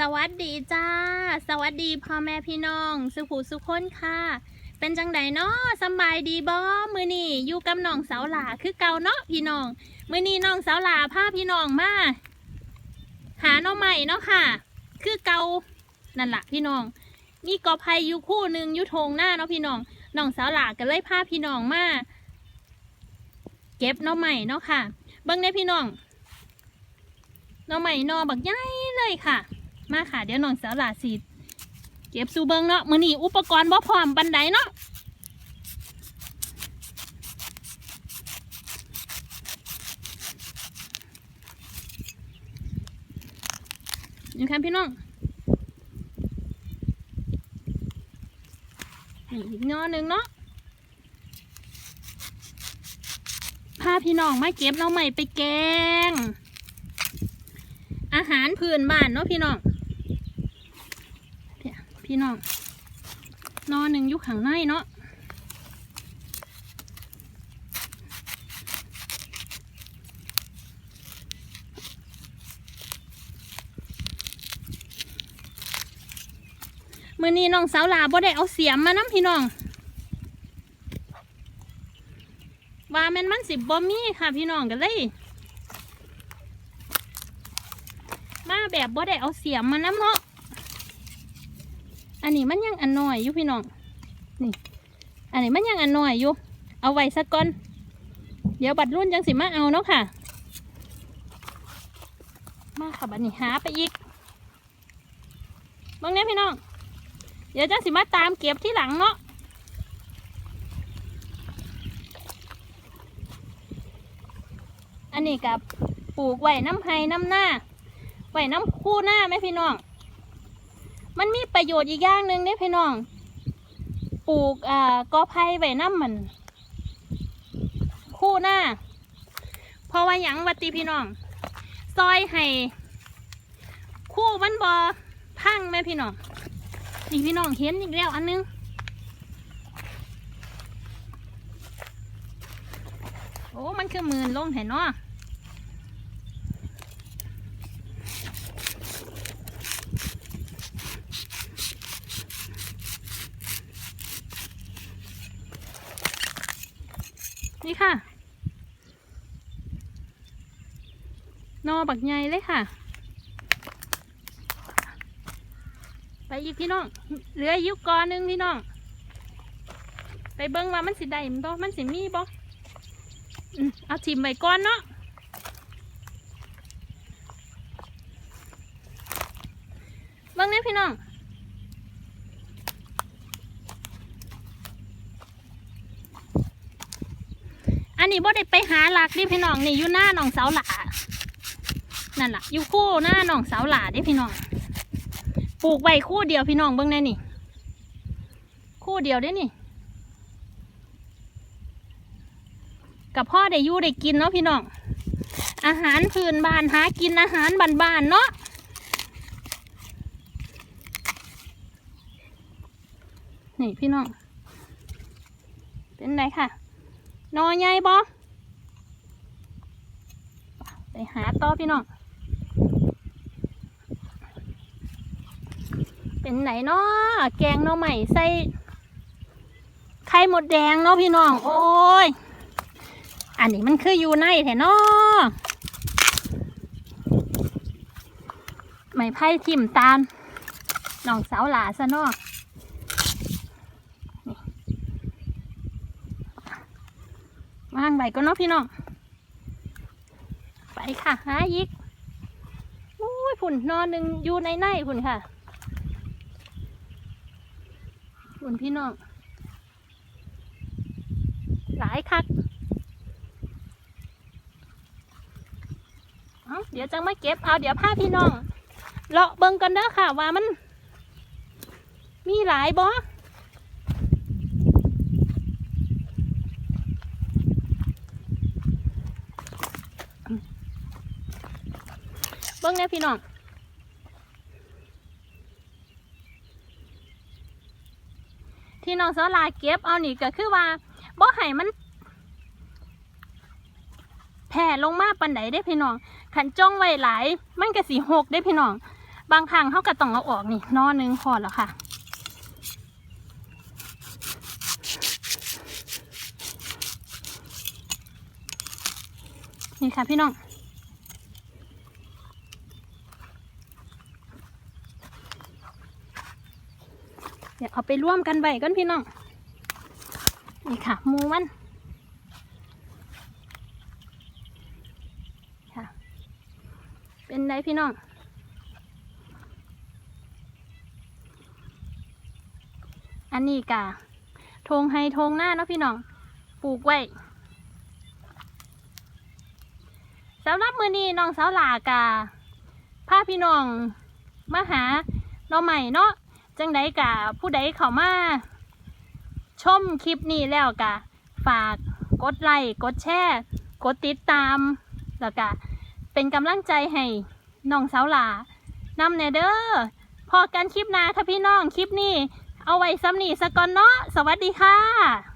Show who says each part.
Speaker 1: สวัสดีจ้า สวัสดีพ่อแม่พี่น้อง สุขูสุขคนค่ะ เป็นจังใดเนาะสบายดีบ่มือนี่อยู่กับน้องสาวหลาคือเก่าเนาะพี่น้อง มือนี่น้องสาวหลาพาพี่น้องมาหาน้องใหม่เนาะค่ะ คือเก่านั่นแหละพี่น้อง มีกอไผ่อยู่คู่หนึ่งอยู่ทงหน้าเนาะพี่น้องน้องสาวหลาก็เลยพาพี่น้องมาเก็บน้องใหม่เนาะค่ะเบิ่งได้พี่น้องน้องใหม่นอบักใหญ่เลยค่ะ มาค่ะ เดี๋ยวน้องสาวหลาสีเก็บสูเบิงเนาะมือนีอุปกรณ์บ่พร้อมบันไดเนาะนี่ค่ะพี่น้องอีกนอหนึ่งเนาะพาพี่น้องมาเก็บหน้องใหม่ไปแกง อาหารพื้นบ้านเนาะพี่น้อง พี่น้องนอนหนึ่งยู่ข้างในเนาะมือนี้น้องสาวลาบ่ได้เอาเสียมมาน้ำพี่น้อง ว่าแม่นมันสิบบ่มีค่ะพี่น้องกันเลย มาแบบบ่ได้เอาเสียมมาน้ำเนาะ อันนี้มันยังอันน้อยอยู่พี่น้อง นี่ อันนี้มันยังอันน้อยอยู่ เอาไว้สักก่อน เดี๋ยวบัดรุ่นจังสิมาเอาเนาะค่ะ มาค่ะบัดนี้หาไปอีกบางเนี้ยพี่น้อง เดี๋ยวจังสิมาตามเก็บที่หลังเนาะอันนี้กับปลูกไว้น้ำไห้น้ำหน้าไว้น้ำคู่หน้าไหมพี่น้อง มันมีประโยชน์อีกอย่างหนึ่งเนี่ยพี่น้อง ปลูกอ่ากอไผ่ไว้น้ำมัน คู่หน้า เพราะว่าหยังวัติพี่น้อง ซอยให้คู่มันบอพังไหมพี่น้อง นี่พี่น้องเห็นอีกแล้วอันนึงโอ้ มันคือมื่นลงเห็นเนาะ นี่ค่ะนอบักใหญ่เลยค่ะ ไปอีกพี่น้อง เหลืออยุกกอหนึงพี่น้อง ไปเบิ้งว่ามันสิได้มันบ่มันสิมีบ่อืมเอาทิมไว้ก่อนเนาะเบิ้งนี่พี่น้อง นนี้บ่ได้ไปหาหลักดิพี่น้องนี่อยู่หน้าหนองเสาหลานั่นล่ะอยู่คู่หน้าหนองเสาหลาดิพี่น้องปลูกไว้คู่เดียวพี่น้องเบิ่งแน่นี่ คู่เดียวเด้นี่กับพ่อได้ยู่ได้กินเนาะพี่น้อง อาหารพื้นบ้านหากินอาหารบ้านๆเนาะนี่พี่น้อง เป็นไรค่ะ นอใหญ่บ่ไปหาต่อพี่น้อง เป็นไหนเนาะแกงน่อใหม่ใส่ไข่หมดแดงเนาะพี่น้อง โอ้ย อันนี้มันคืออยู่ในแท้เนาะไม่ไพ่ทิมตามน้องสาวหลาซะเนาะ วางใบก็เนาะพี่น้อง ไปค่ะหายิกอุ้ยผุ่นนอนหนึ่งอยู่ในในผุ่นค่ะผุ่นพี่น้อง หลายคักเเดี๋ยวจังมาเก็บเอาเดี๋ยวพาพี่น้องเลาะเบิ่งกันเด้อค่ะ ว่ามัน มีหลายบ่เบิ่งเนี่ยพี่น้องที่น้องสลาเก็บเอานี่ก็คือว่าบ่ให้มันแผ่ลงมาปันไดได้พี่น้องขันจ้องไว้หลายมันก็สีหกได้พี่น้อง บางครั้งเขาก็ต้องเอาออกนี่นอหนึงพอแล้วค่ะนี่ค่ะพี่น้อง ดี๋ยวเอาไปร่วมกันไว้กันพี่น้อง นี่ค่ะมูมันค่ะ เป็นไดพี่น้องอันนี้กะทงให้ทงหน้าเนาะพี่น้อง ปลูกไว้สำหรับมือนี้น้องสาวหลากะพาพี่น้องมาหาเราใหม่เนาะ จังใดกะผู้ใดเข้ามา ชมคลิปนี้แล้วกะ ฝากกดไลค์กดแชร์กดติดตามแล้วกะ เป็นกำลังใจให้น้องสาวหลานำเนเดอร์พอกันคลิปหน้าค่ะพี่น้องคลิปนี้ เอาไว้ซ้ำนี่สะก่อนเนาะสวัสดีค่ะ